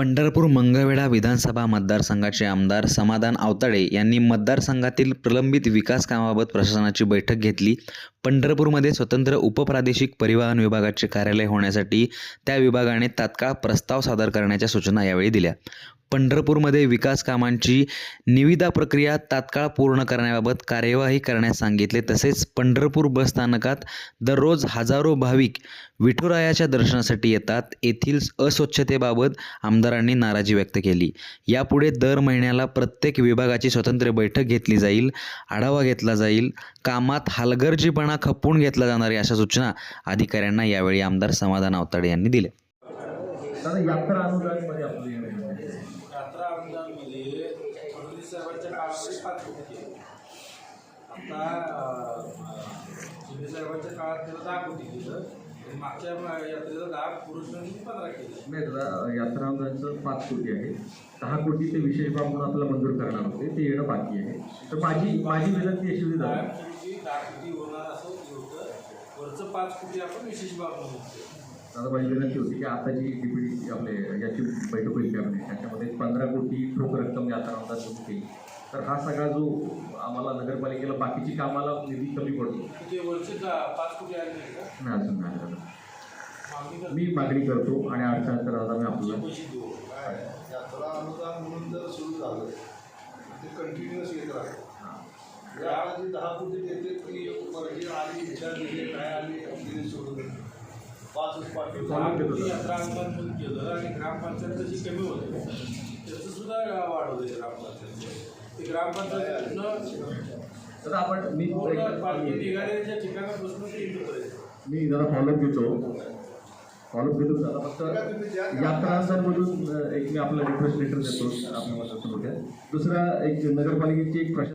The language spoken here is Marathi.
पंढरपूर मंगळवेढा विधानसभा मतदारसंघाचे आमदार समाधान आवताडे यांनी मतदारसंघातील प्रलंबित विकास कामाबाबत प्रशासनाची बैठक घेतली. पंढरपूरमध्ये स्वतंत्र उपप्रादेशिक परिवहन विभागाचे कार्यालय होण्यासाठी त्या विभागाने तात्काळ प्रस्ताव सादर करण्याच्या सूचना यावेळी दिल्या. पंढरपूरमध्ये विकास कामांची निविदा प्रक्रिया तात्काळ पूर्ण करण्याबाबत कार्यवाही करण्यास सांगितले. तसेच पंढरपूर बसस्थानकात दररोज हजारो भाविक विठुरायाच्या दर्शनासाठी येतात. येथील अस्वच्छतेबाबत आमदारांनी नाराजी व्यक्त केली. यापुढे दर महिन्याला प्रत्येक विभागाची स्वतंत्र बैठक घेतली जाईल आढावा घेतला जाईल कामात हलगर्जीपणा खपवून घेतला जाणार अशा सूचना अधिकाऱ्यांना यावेळी आमदार समाधान आवताडे यांनी दिल्या. दादा यात्रा अनुदानमध्ये आपली यात्रा अनुदानमध्ये फडणवीस साहेबांच्या काळामध्ये पाच कोटी केले आता अं, शिंदे साहेबांच्या काळात त्याला दहा कोटी केलं आणि मागच्या म- यात्रेला दहा पुरुषांनी पंधरा केले. नाही दादा यात्रा अनुदानचं पाच कोटी आहे. दहा कोटी ते विशेष बाब म्हणून आपल्याला मंजूर करणार होते. ते येणं बाकी आहे. तर माझी माझी विनंती अशी होती दहा दादा. कोटी दहा कोटी होणार असं होतं वरचं पाच कोटी आपण विशेष बाब म्हणून केलं. दादा माझी विनंती होती की आता जी डीपीडी आपले याची बैठक होईल कॅबिनेट त्याच्यामध्ये पंधरा कोटी ठोक रक्कम यात्रा अनुदान जमा केली तर हा सगळा जो आम्हाला नगरपालिकेला बाकीची कामाला निधी कमी पडतो. नाही का? नाही अजून नाही मी मागणी करतो आणि अडचण तर दादा मी आपल्याला पैसे देऊ. काय? यात्रा अनुदान म्हणून जर सुरू झालं ते कंटिन्युअस येत राहतं दहा कोटी देते आली विचार दिले काय? अनुदान केलं आणि ग्रामपंचायत जी कमी होते त्याचं सुद्धा वाढवलं ग्रामपंचायत ते ग्रामपंचायतीनं आपण मी ठिकाणापासून ते मी जरा फॉलोअप घेतो. फॉलोअप घेतो दादा फक्त यात्रा अ, एक मी आपला रिक्वेस्ट लेटर देतो आपल्या दुसरा एक नगरपालिकेची एक प्रश्न